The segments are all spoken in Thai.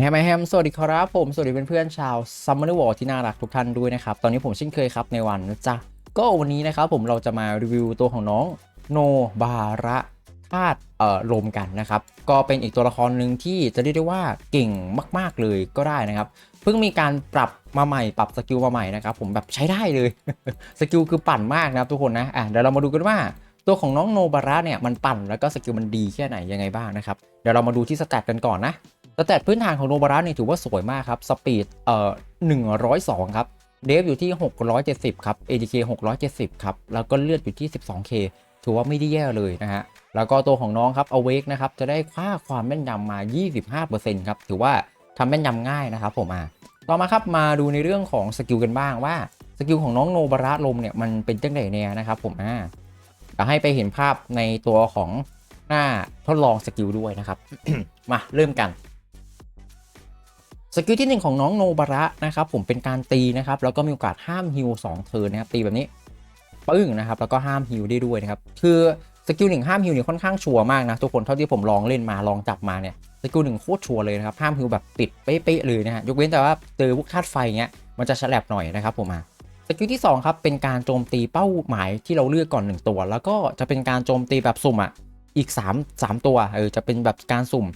แฮมแฮมสวัสดีครับผม สวัสดีเพื่อนๆชาวซัมเมอร์วอลที่น่ารักทุกท่านด้วยนะครับ ตอนนี้ผมเช่นเคยครับในวันนะจ๊ะ ก็วันนี้นะครับผมเราจะมารีวิวตัวของน้องโนบาระธาตุเอ่อลมกันนะครับ ก็เป็นอีกตัวละครหนึ่งที่จะเรียกได้ว่าเก่งมากๆเลยก็ได้นะครับ เพิ่งมีการปรับมาใหม่ปรับสกิลมาใหม่นะครับผมแบบใช้ได้เลย สกิลคือปั่นมากนะครับทุกคนนะอะเดี๋ยวเรามาดูกันว่าตัวของน้องโนบาระเนี่ยมันปั่นแล้วก็สกิลมันดีแค่ไหนยังไงบ้างนะครับ เดี๋ยวเรามาดูที่สแตทกันก่อนนะ สแตทพื้นฐานของโนบาระนี่ถือว่าสวยมากครับ สปีดเอ่อ102 ครับ เดฟอยู่ที่ 670 ครับ ADK 670 ครับ แล้วก็เลือดอยู่ที่ 12K ถือว่าไม่ได้แย่เลยนะฮะ แล้วก็ตัวของน้องครับ Awake นะครับ จะได้ค่าความแม่นยำมา 25%ครับ ถือว่าทำแม่นยำง่ายนะครับผมอะต่อมาครับมาดูในเรื่องของสกิลกันบ้างว่าสกิลของน้องโนบาระลมเนี่ยมันเป็นจังไดเนี่ยนะครับผมอ่าจะให้ไปเห็นภาพในตัวของหน้าทดลองสกิลด้วยนะครับ มาเริ่มกัน สกิลที่ 1 ของน้องโนบาระนะครับผมเป็นการตีนะครับแล้วก็มีโอกาสห้ามฮิว2เทิร์นนะครับตีแบบนี้ปึ้งนะครับแล้วก็ห้ามฮิวได้ด้วยนะครับคือสกิลหนึ่งห้ามฮิวเนี่ยค่อนข้างชัวร์มากนะทุกคนเท่าที่ผมลองเล่นมาลองจับมาเนี่ยสกิลหนึ่งโคตรชัวร์เลยนะครับห้ามฮิวแบบติดเป๊ะๆเลยนะฮะยกเว้นแต่ว่าเจอพวกธาตุไฟเงี้ยมันจะฉลับหน่อยนะครับผมอะสกิลที่2ครับเป็นการโจมตีเป้าหมายที่เราเลือกก่อน 1 ตัว แล้วก็จะเป็นการโจมตีแบบสุ่มอะอีก 3 3 ตัวเออจะเป็นแบบการสุ่ม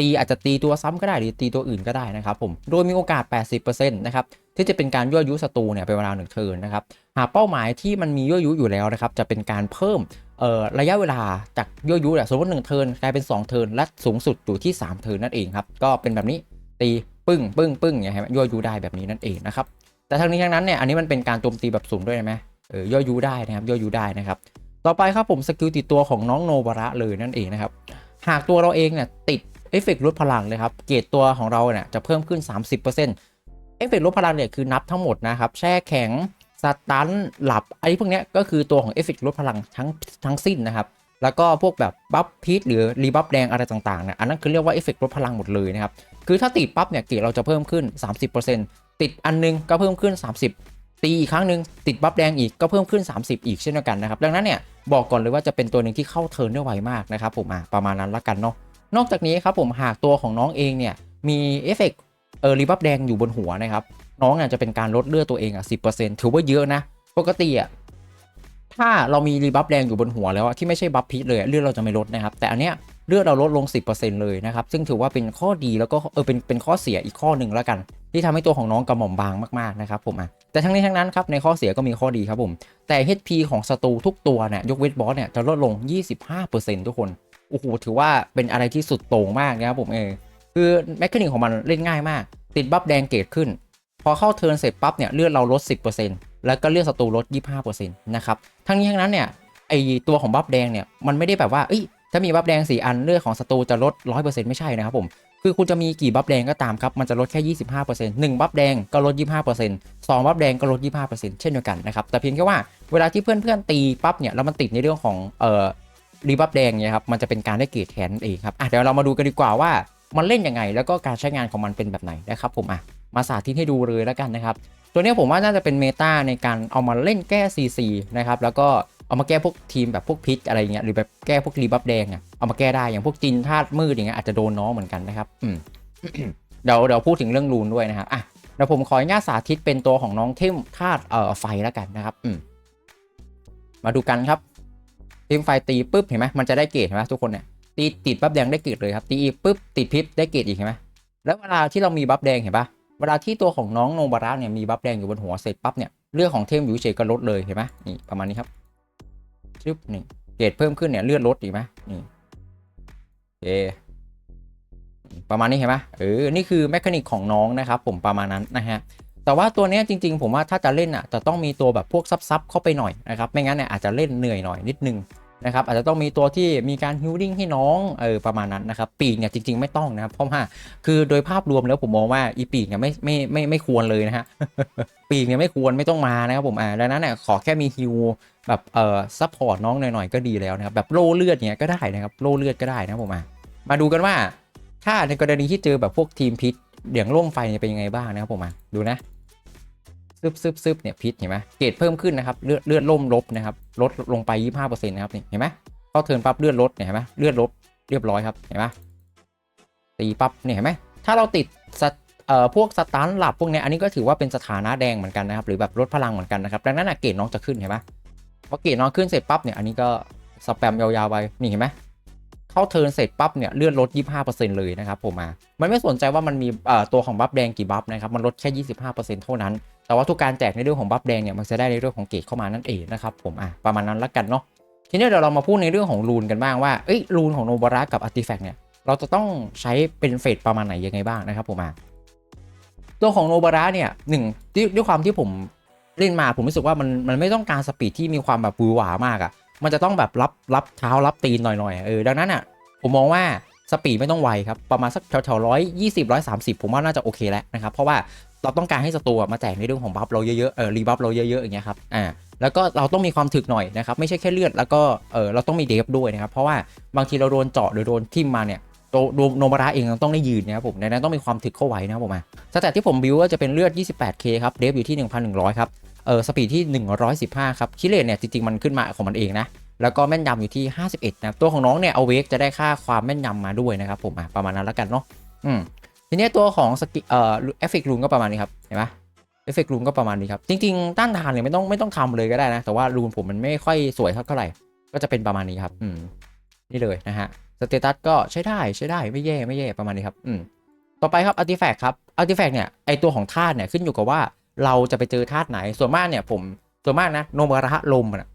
ตีอาจจะตีตัวซ้ำก็ได้หรือตีตัวอื่นก็ได้นะครับผมโดยมีโอกาส 80%นะครับที่จะเป็นการยั่วยุศัตรูเนี่ยเป็นเวลาหนึ่งเทิร์นนะครับหากเป้าหมายที่มันมียั่วยุอยู่แล้วนะครับจะเป็นการเพิ่มเอ่อระยะเวลาจากยั่วยุเนี่ยสมมติ1เทิร์นกลายเป็น 2 เทิร์นและสูงสุดอยู่ที่ 3 เทิร์นนั่นเองครับก็เป็นแบบนี้ตีปึ้งปึ้งปึ้งอย่างเงี้ยยั่วยุได้แบบนี้นั่นเองนะครับแต่ทั้งนี้ทั้งนั้นเนี่ยอันนี้มันเป็นการโจมตีแบบสุ่มด้วยใช่ไหมเออย่อยุได้นะครับย่อยุได้นะครับ ต่อไปครับผมสกิลติดตัวของน้องโนบาระเลยนั่นเองนะครับ หากตัวเราเองเนี่ยติด เอฟเฟกต์ลดพลังเลยครับ เกรดตัวของเราเนี่ยจะเพิ่มขึ้น 30%เอฟเฟกต์ลดพลังเนี่ยคือนับทั้งหมดนะครับแช่แข็งสตันหลับไอ้พวกนี้ก็คือตัวของเอฟเฟกต์ลดพลังทั้งทั้งสิ้นนะครับแล้วก็พวกแบบบัฟพีทหรือรีบัฟแดงอะไรต่างๆเนี่ยอันนั้นคือเรียกว่าเอฟเฟกต์ลดพลังหมดเลยนะครับคือถ้าติดปั๊บเนี่ยเกรดเราจะเพิ่มขึ้น 30%ติดอันนึงก็เพิ่มขึ้น 30 ตีอีกครั้งหนึ่งติดบัฟแดงอีกก็เพิ่มขึ้น 30 อีกเช่นเดียวกันนะครับดังนั้นเนี่ยบอกก่อนเลยว่าจะเป็นตัวหนึ่งที่เข้าเทิร์นได้ไวมากนะครับผมอะประมาณนั้นละกันเนาะ นอกจากนี้ครับผมหากตัวของน้องเองเนี่ยมีเอฟเฟกต์เออรีบัฟแดงอยู่บนหัวนะครับ น้องเนี่ยจะเป็นการลดเลือดตัวเองอะสิถือว่าเยอะนะ ปกติอะถ้าเรามีรีบัฟแดงอยู่บนหัวแล้วที่ไม่ใช่บัฟพีทเลยเลือดเราจะไม่ลดนะครับ แต่อันเนี้ยเลือดเราลดลง 10%เลยนะครับ ซึ่งถือว่าเป็นข้อดีแล้วก็เออเป็นเป็นข้อเสียอีกข้อหนึ่งแล้วกัน ที่ทำให้ตัวของน้องกระหม่อมบางมากๆนะครับผมอะแต่ทั้งนี้ทั้งนั้นครับในข้อเสียก็มีข้อดีครับผมแต่ HP ของศัตรูทุกตัวเนี่ยยกเว้นบอสเนี่ยจะลดลง 25%ทุกคน โอ้โหถือว่าเป็นอะไรที่สุดโต่งมากนะครับผมเออคือแมคานิกของมันเล่นง่ายมาก ติดบัฟแดงเกรดขึ้น พอเข้าเทิร์นเสร็จปั๊บเนี่ยเลือดเราลด 10%แล้วก็เลือดศัตรูลด 25%นะครับทั้งนี้ทั้งนั้นเนี่ยไอตัวของบัฟแดงเนี่ยมันไม่ได้แบบว่าเอ้ยถ้ามีบัฟแดง 4 อันเลือดของศัตรูจะลด 100%ไม่ใช่นะครับผม คือคุณจะมีกี่บัฟแดงก็ตามครับ มันจะลดแค่ 25% 1 บัฟแดงก็ลด 25% 2 บัฟแดงก็ลด 25%เช่นเดียวกันนะครับ แต่เพียงแค่ว่าเวลาที่เพื่อนๆตีปั๊บเนี่ยแล้วมันติดในเรื่องของเอ่อ รีบัฟแดงเนี่ยครับมันจะเป็นการได้เกรดแทนเองครับอะเดี๋ยวเรามาดูกันดีกว่าว่ามันเล่นยังไง แล้วก็การใช้งานของมันเป็นแบบไหนนะครับผมอะมาสาธิตให้ดูเลยแล้วกันนะครับ ตัวนี้ผมว่าน่าจะเป็นเมตาในการเอามาเล่นแก้ CC นะครับแล้วก็เอามาแก้พวกทีมแบบพวกพิษอะไรเงี้ยหรือแบบแก้พวกรีบัฟแดงอะเอามาแก้ได้อย่างพวกจินธาตุมืดอย่างเงี้ยอาจจะโดนน้องเหมือนกันนะครับอืมเดี๋ยวเดี๋ยวพูดถึงเรื่องรูนด้วยนะครับอะเดี๋ยวผมขออนุญาตสาธิตเป็นตัวของน้องเทมธาตุเอ่อไฟแล้วกันนะครับอืมมาดูกันครับ ทีมไฟตีปุ๊บเห็นไหมมันจะได้เกรดเห็นไหมทุกคนเนี่ยตีติดบัฟแดงได้เกรดเลยครับตีอีกปุ๊บติดพิษได้เกรดอีกเห็นไหมแล้วเวลาที่เรามีบัฟแดงเห็นปะเวลาที่ตัวของน้องโนบาระเนี่ยมีบัฟแดงอยู่บนหัวเสร็จปั๊บเนี่ยเลือดของเทมยูเฉยก็ลดเลยเห็นไหมนี่ประมาณนี้ครับชึบนี่เกรดเพิ่มขึ้นเนี่ยเลือดลดอีกไหมนี่โอเคประมาณนี้เห็นไหมเออนี่คือแมคานิกของน้องนะครับผมประมาณนั้นนะฮะแต่ว่าตัวเนี้ยจริง ๆ ผมว่าถ้าจะเล่นอะจะต้องมีตัวแบบพวกซับๆเข้าไปหน่อยนะครับไม่งั้นเนี่ยอาจจะเล่นเหนื่อยหน่อยนิดนึง นะครับอาจจะต้องมีตัวที่มีการฮิลลิ่งให้น้องเออประมาณนั้นนะครับปีกเนี่ยจริง ๆไม่ต้องนะครับเพราะว่าคือโดยภาพรวมแล้วผมมองว่าอีปีกเนี่ยไม่ไม่ไม่ไม่ควรเลยนะฮะปีกเนี่ยไม่ควรไม่ต้องมานะครับผมอ่าดังนั้นเนี่ยขอแค่มีฮิลแบบเอ่อซัพพอร์ตน้องหน่อยๆก็ดีแล้วนะครับแบบโล่เลือดเนี่ยก็ได้นะครับโล่เลือดก็ได้นะผมอะมาดูกันว่า ถ้าในกรณีที่เจอแบบพวกทีมพิษอย่างร่มไฟเนี่ยเป็นยังไงบ้างนะครับผมอะดูนะ ซึบซึบซึบเนี่ยพิษเห็นไหมเกรดเพิ่มขึ้นนะครับเลือดเลือดล่มลบนะครับลดลงไปยี่ห้าเปอร์เซ็นต์นะครับนี่เห็นไหมเข้าเทิร์นปั๊บเลือดลดเนี่ยเห็นไหมเลือดลดเรียบร้อยครับเห็นไหมตีปั๊บเนี่ยเห็นไหมถ้าเราติดเอ่อพวกสตาร์ทหลับพวกเนี้ยอันนี้ก็ถือว่าเป็นสถานะแดงเหมือนกันนะครับหรือแบบลดพลังเหมือนกันนะครับดังนั้นอะเกรดน้องจะขึ้นเห็นไหมพอเกรดน้องขึ้นเสร็จปั๊บเนี่ยอันนี้ก็สแปมยาวๆไปนี่เห็นไหมเข้าเทิร์นเสร็จปั๊บเนี่ยเลื่อนลด 25%เลยนะครับผมมา มันไม่สนใจว่ามันมีเอ่อตัวของบัฟแดงกี่บัฟนะครับ มันลดแค่ 25%เท่านั้น แต่ว่าทุกการแจกในเรื่องของบัฟแดงเนี่ยมันจะได้ในเรื่องของเกรดเข้ามานั่นเองนะครับผมอะประมาณนั้นละกันเนาะทีนี้เดี๋ยวเรามาพูดในเรื่องของรูนกันบ้างว่าเอ้ยรูนของโนบาระกับอาร์ติแฟกต์เนี่ยเราจะต้องใช้เป็นเฟสประมาณไหนยังไงบ้างนะครับผมอะตัวของโนบาระเนี่ยหนึ่งด้วยด้วยความที่ผมเล่นมาผมรู้สึกว่ามันมันไม่ต้องการสปีดที่มีความแบบบือหวามากอะ มันจะต้องแบบรับรับเท้ารับตีนหน่อยๆเออดังนั้นอะผมมองว่าสปีดไม่ต้องไวครับ ประมาณสักแถวๆร้อยยี่สิบร้อยสามสิบผมว่าน่าจะโอเคแล้วนะครับ เพราะว่า เราต้องการให้ศัตรูมาแจกในเรื่องของบัฟเราเยอะๆเออรีบัฟเราเยอะๆอย่างเงี้ยครับอ่าแล้วก็เราต้องมีความถึกหน่อยนะครับไม่ใช่แค่เลือดแล้วก็เออเราต้องมีเดฟด้วยนะครับเพราะว่าบางทีเราโดนเจาะหรือโดนทิ่มมาเนี่ยโดโดโนบาระเองต้องได้ยืนนะครับผมในนั้นต้องมีความถึกเข้าไว้นะครับผมอะสแตทที่ผมบิวก็จะเป็นเลือด 28k ครับเดฟอยู่ที่ 1,100 ครับเออสปีดที่ 115 ครับคิเลตเนี่ยจริงๆมันขึ้นมาของมันเองนะแล้วก็แม่นยำอยู่ที่ 51 นะตัวของน้องเนี่ยเอาเวกจะได้ค่าความแม่นยำมาด้วยนะครับผมอะประมาณนั้นแล้วกันเนาะอืม ทีนี้ตัวของสกิเอ่อเอฟเฟกต์รูนก็ประมาณนี้ครับเห็นไหมเอฟเฟกต์รูนก็ประมาณนี้ครับ จริงๆต้านทานเนี่ยไม่ต้องไม่ต้องทำเลยก็ได้นะ แต่ว่ารูนผมมันไม่ค่อยสวยเท่าไหร่ ก็จะเป็นประมาณนี้ครับ อืม นี่เลยนะฮะสเตตัสก็ใช้ได้ใช้ได้ไม่แย่ไม่แย่ประมาณนี้ครับ อืม ต่อไปครับอาร์ติแฟกต์ครับอาร์ติแฟกต์เนี่ยไอตัวของธาตุเนี่ยขึ้นอยู่กับว่าเราจะไปเจอธาตุไหนส่วนมากเนี่ยผมส่วนมากนะโนมระลมอะ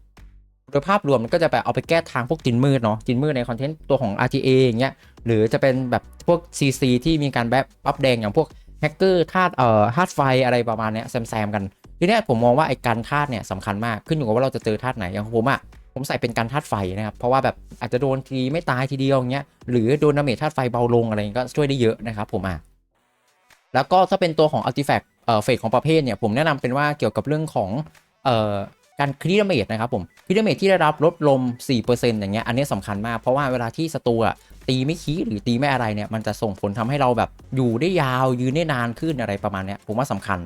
โดยภาพรวมมันก็จะแบบเอาไปแก้ทางพวกจินมืดเนาะจินมืดในคอนเทนต์ตัวของ RTA อย่างเงี้ยหรือจะเป็นแบบพวก CC ที่มีการแบบอัปแดงอย่างพวกแฮกเกอร์ธาตุเอ่อธาตุไฟอะไรประมาณเนี้ยแซมๆกันทีเนี้ยผมมองว่าไอ้การธาตุเนี่ยสำคัญมากขึ้นอยู่กับว่าเราจะเจอธาตุไหนอย่างผมอะผมใส่เป็นการธาตุไฟนะครับเพราะว่าแบบอาจจะโดนทีไม่ตายทีเดียวอย่างเงี้ยหรือโดนดาเมจธาตุไฟเบาลงอะไรเงี้ยก็ช่วยได้เยอะนะครับผมอะแล้วก็ถ้าเป็นตัวของ artifact เอ่อเฟสของประเภทเนี่ยผมแนะนำเป็นว่าเกี่ยวกับเรื่องของเอ่อ การครีดเมจนะครับผมครีดเมจที่ได้รับลดลม 4%อย่างเงี้ยอันนี้สำคัญมากเพราะว่าเวลาที่ศัตรูตีไม่คีหรือตีไม่อะไรเนี่ยมันจะส่งผลทำให้เราแบบอยู่ได้ยาวยืนได้นานขึ้นอะไรประมาณเนี้ยผมว่าสำคัญ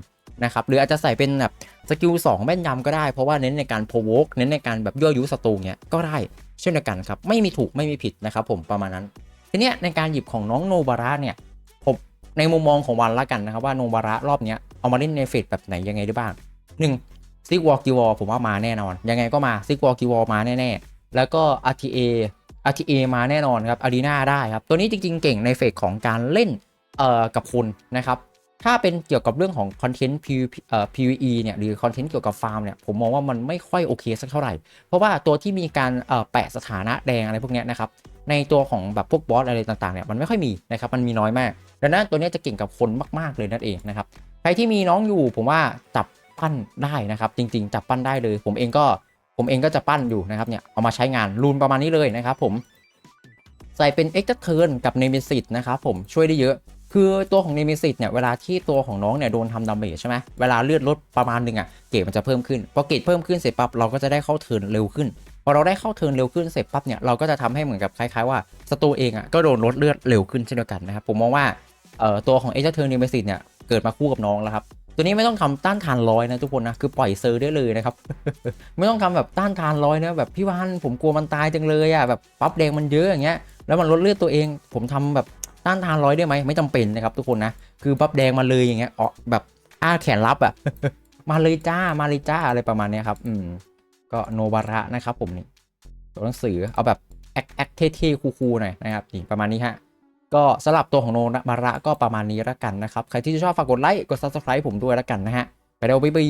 นะครับหรืออาจจะใส่เป็นแบบสกิล2แม่นยำก็ได้เพราะว่าเน้นในการโพวกเน้นในการแบบยั่วยุศัตรูเนี่ยก็ได้เช่นเดียวกันครับไม่มีถูกไม่มีผิดนะครับผมประมาณนั้นทีเนี้ยในการหยิบของน้องโนบาระเนี่ยผมในมุมมองของวันละกันนะครับว่าโนบาระรอบเนี้ยเอามาเล่นในเฟสแบบไหนยังไงได้บ้างหนึ่ ซิกวอลกิวอลผมว่ามาแน่นอน ยังไงก็มาซิกวอลกิวอลมาแน่ๆ แล้วก็ RTA RTA มาแน่นอนครับอารีนาได้ครับ ตัวนี้จริงๆ เก่งในเฟสของการเล่นเอ่อกับคนนะครับ ถ้าเป็นเกี่ยวกับเรื่องของคอนเทนต์ PV, เอ่อ PVE เนี่ยหรือคอนเทนต์เกี่ยวกับฟาร์มเนี่ยผมมองว่ามันไม่ค่อยโอเคสักเท่าไหร่ เพราะว่าตัวที่มีการเอ่อแปะสถานะแดงอะไรพวกนี้นะครับในตัวของแบบพวกบอสอะไรต่างๆเนี่ยมันไม่ค่อยมีนะครับมันมีน้อยมาก ดังนั้นตัวนี้จะเก่งกับคนมากๆเลยนั่นเองนะครับใครที่มีน้องอยู่ผมว่าจับ ปั้นได้นะครับจริง ๆ จับปั้นได้เลย ผมเองก็ผมเองก็จะปั้นอยู่นะครับเนี่ยเอามาใช้งานรูนประมาณนี้เลยนะครับผมใส่เป็น e x t r a turn กับ n e m e s i s นะครับผมช่วยได้เยอะ คือตัวของ n e m e s i s เนี่ยเวลาที่ตัวของน้องเนี่ยโดนทำดาเมจใช่ไหมเวลาเลือดลดประมาณหนึ่งอะเกรดมันจะเพิ่มขึ้นพอเกรดเพิ่มขึ้นเสร็จปั๊บเราก็จะได้เข้าเทิร์นเร็วขึ้นพอเราได้เข้าเทิร์นเร็วขึ้นเสร็จปั๊บเนี่ยเราก็จะทำให้เหมือนกับคล้ายๆว่าศัตรูเองอะก็โดนลดเลือดเร็วขึ้นเช่นเดียวกันนะครับผมมองว่าเอ่อตัวของ e x t r turn n e m e s i s เนี่ยเกิดมาคู่กับน้องแล้วครับ ตัวนี้ไม่ต้องทำต้านทานร้อยนะทุกคนนะคือปล่อยเซอร์ได้เลยนะครับ ไม่ต้องทำแบบต้านทานร้อยนะแบบพี่วานผมกลัวมันตายจังเลยอะแบบปั๊บแดงมันเยอะอย่างเงี้ยแล้วมันลดเลือดตัวเอง ผมทำแบบต้านทานร้อยได้ไหมไม่จำเป็นนะครับทุกคนนะคือปั๊บแดงมาเลยอย่างเงี้ยออแบบอ้าแขนรับอะมาเลยจ้ามาเลยจ้าอะไรประมาณนี้ครับอืมก็โนบาระนะครับผมนี่ตัวหนังสือเอาแบบแอคแอคเท่ๆคูลๆหน่อยนะครับนี่ประมาณนี้ฮะ ก็สำหรับตัวของโนมาระก็ประมาณนี้ละกันนะครับ ใครที่ชอบฝากกดไลค์ กด subscribe ผมด้วยละกันนะฮะ ไปเร็วบ๊ายบาย